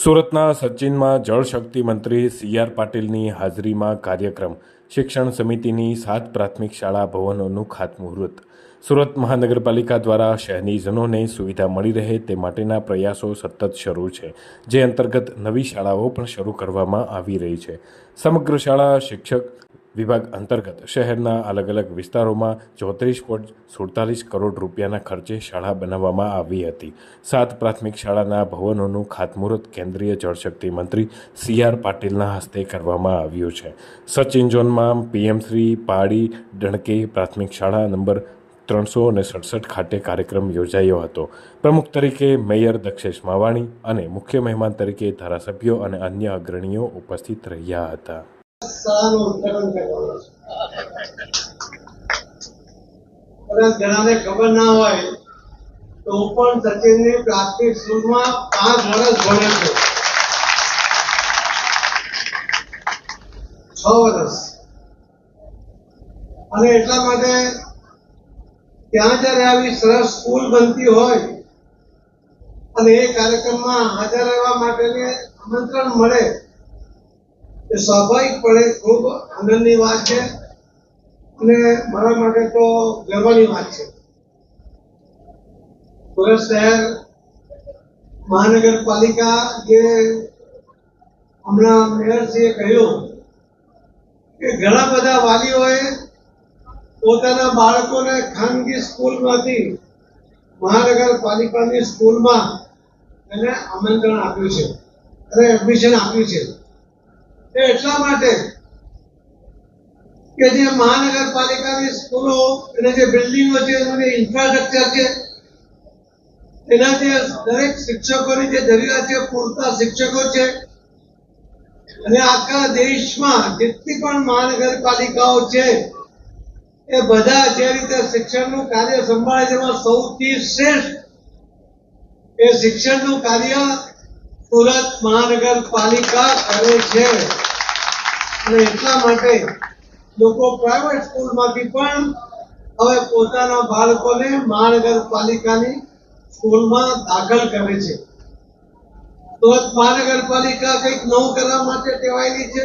સુરતના સચિનમાં જળશક્તિ મંત્રી C R પાટીલની હાજરીમાં કાર્યક્રમ. શિક્ષણ સમિતિની સાત પ્રાથમિક શાળા ભવનોનું ખાતમુહૂર્ત. સુરત મહાનગરપાલિકા દ્વારા શહેરીજનોને સુવિધા મળી રહે તે માટેના પ્રયાસો સતત શરૂ છે, જે અંતર્ગત નવી શાળાઓ પણ શરૂ કરવામાં આવી રહી છે. સમગ્ર શાળા શિક્ષક વિભાગ અંતર્ગત શહેરના અલગ અલગ વિસ્તારોમાં ચોત્રીસ પોઈન્ટ સુડતાલીસ કરોડ રૂપિયાના ખર્ચે શાળા બનાવવામાં આવી હતી. સાત પ્રાથમિક શાળાના ભવનોનું ખાતમુહૂર્ત કેન્દ્રીય જળશક્તિ મંત્રી સી આર પાટીલના હસ્તે કરવામાં આવ્યું છે. સચિન ઝોનમાં પીએમશ્રી પાડી ડણકે પ્રાથમિક શાળા નંબર ત્રણસો અને સડસઠ ખાતે કાર્યક્રમ યોજાયો હતો. પ્રમુખ તરીકે મેયર દક્ષેશ માવાણી અને મુખ્ય મહેમાન તરીકે ધારાસભ્યો અને અન્ય અગ્રણીઓ ઉપસ્થિત રહ્યા હતા. શાળાનું ઉદ્ઘાટન કરવાનું છે? કદાચ ખબર ના હોય, તો હું પણ સચિનની પ્રાથમિક સ્કૂલમાં પાંચ વર્ષ ભણ્યો છું. છ વર્ષ. અને એટલા માટે ત્યાં જ્યારે આવી સરસ સ્કૂલ બનતી હોય, અને એ કાર્યક્રમમાં હાજર રહેવા માટેને આમંત્રણ મળે એ સ્વાભાવિકપણે ખૂબ આનંદની વાત છે અને મારા માટે તો ગર્વની વાત છે. સુરત શહેર મહાનગરપાલિકા જે હમણાં મેયરશ્રીએ કહ્યું કે ઘણા બધા વાલીઓએ પોતાના બાળકોને ખાનગી સ્કૂલમાંથી મહાનગરપાલિકાની સ્કૂલમાં એને આમંત્રણ આપ્યું છે અને એડમિશન આપ્યું છે. એ એટલા માટે કે જે મહાનગરપાલિકાની સ્કૂલો અને જે બિલ્ડિંગો છે, એનું ઇન્ફ્રાસ્ટ્રક્ચર છે, એના જે દરેક શિક્ષકોની જે જરૂરિયાત છે, પૂરતા શિક્ષકો છે, અને આખા દેશમાં જેટલી પણ મહાનગરપાલિકાઓ છે, એ બધા જે રીતે શિક્ષણનું કાર્ય સંભાળે એમાં સૌથી શ્રેષ્ઠ એ શિક્ષણનું કાર્ય સુરત મહાનગરપાલિકા કરે છે. અને એટલા માટે લોકો પ્રાઇવેટ સ્કૂલમાંથી પણ હવે પોતાના બાળકોને મહાનગરપાલિકાની સ્કૂલમાં દાખલ કરે છે. સુરત મહાનગરપાલિકા કંઈક નવું કરવા માટે ટેવાયેલી છે.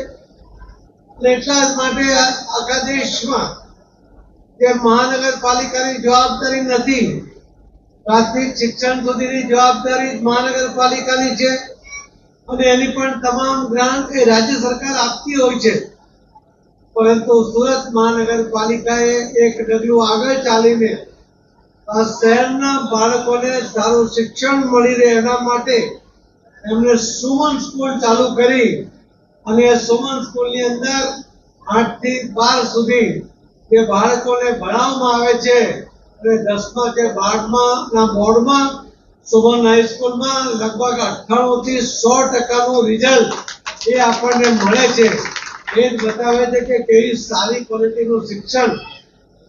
એટલા જ માટે આખા દેશમાં જે મહાનગરપાલિકાની જવાબદારી નથી, પ્રાથમિક શિક્ષણ સુધીની જવાબદારી મહાનગરપાલિકાની છે. અને એની પણ તમામ ગ્રાન્ટ એ રાજ્ય સરકાર આપતી હોય છે. પરંતુ સુરત મહાનગરપાલિકાએ એક ડગલું આગળ ચાલીને આ શહેરના બાળકોને સારું શિક્ષણ મળી રહે એના માટે એમને સુમન સ્કૂલ ચાલુ કરી અને સુમન સ્કૂલની અંદર આઠથી બાર સુધી જે બાળકોને ભણાવવામાં આવે છે, અને દસમા કે બારમા ના બોર્ડમાં સુમન હાઈસ્કૂલમાં લગભગ અઠ્ઠાણું થી સો ટકાનું રિઝલ્ટ એ આપણને મળે છે. એ જ બતાવે છે કે કેવી સારી ક્વોલિટીનું શિક્ષણ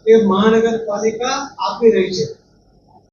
એ મહાનગરપાલિકા આપી રહી છે.